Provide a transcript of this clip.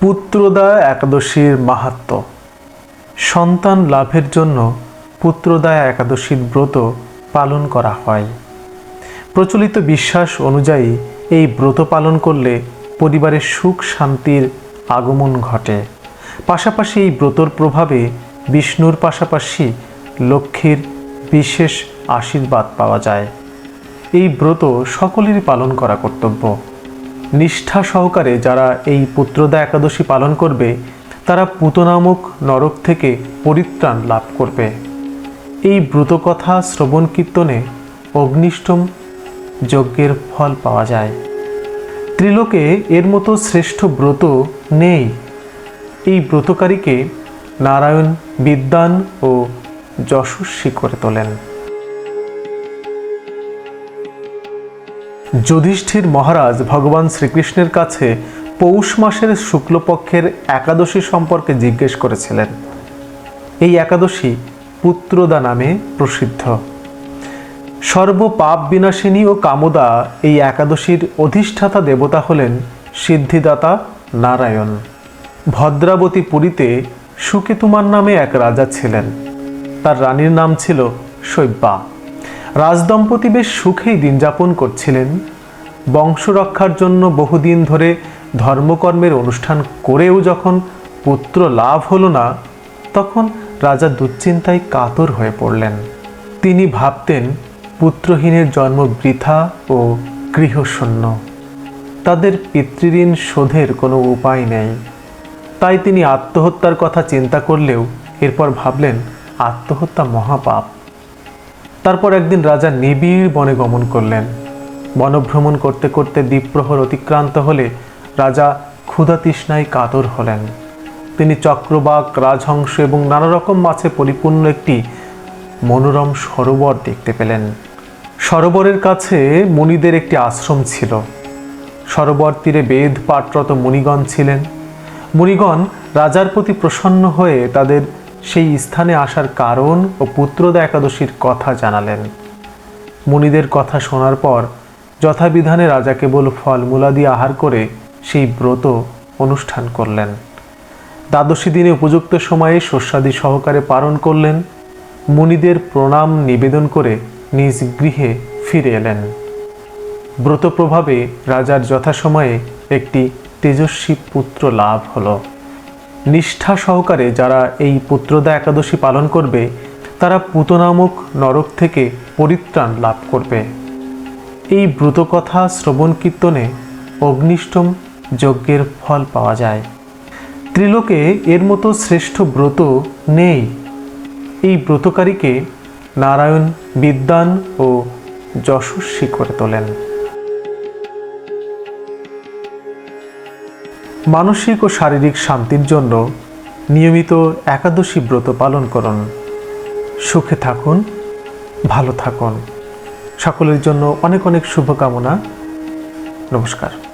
পুত্রদা একাদশীর মাহাত্ম্য সন্তান লাভের জন্য পুত্রদা একাদশীর ব্রত পালন করা হয়। প্রচলিত বিশ্বাস অনুযায়ী এই ব্রত পালন করলে পরিবারের সুখ শান্তির আগমন ঘটে। পাশাপাশি এই ব্রতর প্রভাবে বিষ্ণুর পাশাপাশি লক্ষ্মীর বিশেষ আশীর্বাদ পাওয়া যায়। এই ব্রত সকলেরই পালন করা কর্তব্য। নিষ্ঠা সহকারে যারা এই পুত্রদা একাদশী পালন করবে, তারা পুত নামক নরক থেকে পরিত্রাণ লাভ করবে। এই ব্রতকথা শ্রবণ কীর্তনে অগ্নিষ্টম যজ্ঞের ফল পাওয়া যায়। ত্রিলোকে এর মতো শ্রেষ্ঠ ব্রত নেই। এই ব্রতকারীকে নারায়ণ বিদ্বান ও যশস্বী করে তোলেন। যুধিষ্ঠির মহারাজ ভগবান শ্রীকৃষ্ণের কাছে পৌষ মাসের শুক্লপক্ষের একাদশী সম্পর্কে জিজ্ঞেস করেছিলেন। এই একাদশী পুত্রদা নামে প্রসিদ্ধ। সর্বপাপ বিনাশিনী ও কামদা এই একাদশীর অধিষ্ঠাতা দেবতা হলেন সিদ্ধিদাতা নারায়ণ। ভদ্রাবতী পুরীতে সুকেতুমার নামে এক রাজা ছিলেন। তার রানীর নাম ছিল শৈব্যা। রাজদম্পতি বেশ সুখেই দিন যাপন করছিলেন। বংশ রক্ষার জন্য বহুদিন ধরে ধর্মকর্মের অনুষ্ঠান করেও যখন পুত্র লাভ হলো না, তখন রাজা দুশ্চিন্তায় কাতর হয়ে পড়লেন। তিনি ভাবতেন, পুত্রহীনের জন্ম বৃথা ও গৃহশূন্য। তাদের পিতৃঋণ শোধের কোনো উপায় নেই। তাই তিনি আত্মহত্যার কথা চিন্তা করলেও এরপর ভাবলেন, আত্মহত্যা মহাপাপ। তারপর একদিন রাজা নিবিড় বনে গমন করলেন। বনভ্রমণ করতে করতে দ্বীপ্রহর অতিক্রান্ত হলে রাজা ক্ষুধা তৃষ্ণায় কাতর হলেন। তিনি চক্রবাক, রাজহংস এবং নানা রকম মাছে পরিপূর্ণ একটি মনোরম সরোবর দেখতে পেলেন। সরোবরের কাছে মুনিদের একটি আশ্রম ছিল। সরোবর তীরে বেদ পাঠরত মুনিগণ ছিলেন। মুনিগণ রাজার প্রতি প্রসন্ন হয়ে তাদের সেই স্থানে আসার কারণ ও পুত্রদা একাদশীর কথা জানালেন। মুনিদের কথা শোনার পর যথাবিধানে রাজা কেবল ফলমূলাদি আহার করে সেই ব্রত অনুষ্ঠান করলেন। দ্বাদশী দিনে উপযুক্ত সময়ে শস্যাদি সহকারে পালন করলেন। মুনিদের প্রণাম নিবেদন করে নিজ গৃহে ফিরে এলেন। ব্রত প্রভাবে রাজার যথাসময়ে একটি তেজস্বী পুত্র লাভ হলো। নিষ্ঠা সহকারে যারা এই পুত্রদা একাদশী পালন করবে, তারা পুত নামক নরক থেকে পরিত্রাণ লাভ করবে। এই ব্রতকথা শ্রবণ কীর্তনে অগ্নিষ্টম যজ্ঞের ফল পাওয়া যায়। ত্রিলোকে এর মতো শ্রেষ্ঠ ব্রত নেই। এই ব্রতকারীকে নারায়ণ বিদ্যান ও যশস্বী করে তোলেন। মানসিক ও শারীরিক শান্তির জন্য নিয়মিত একাদশী ব্রত পালন করুন। সুখে থাকুন, ভালো থাকুন। সকলের জন্য অনেক অনেক শুভকামনা। নমস্কার।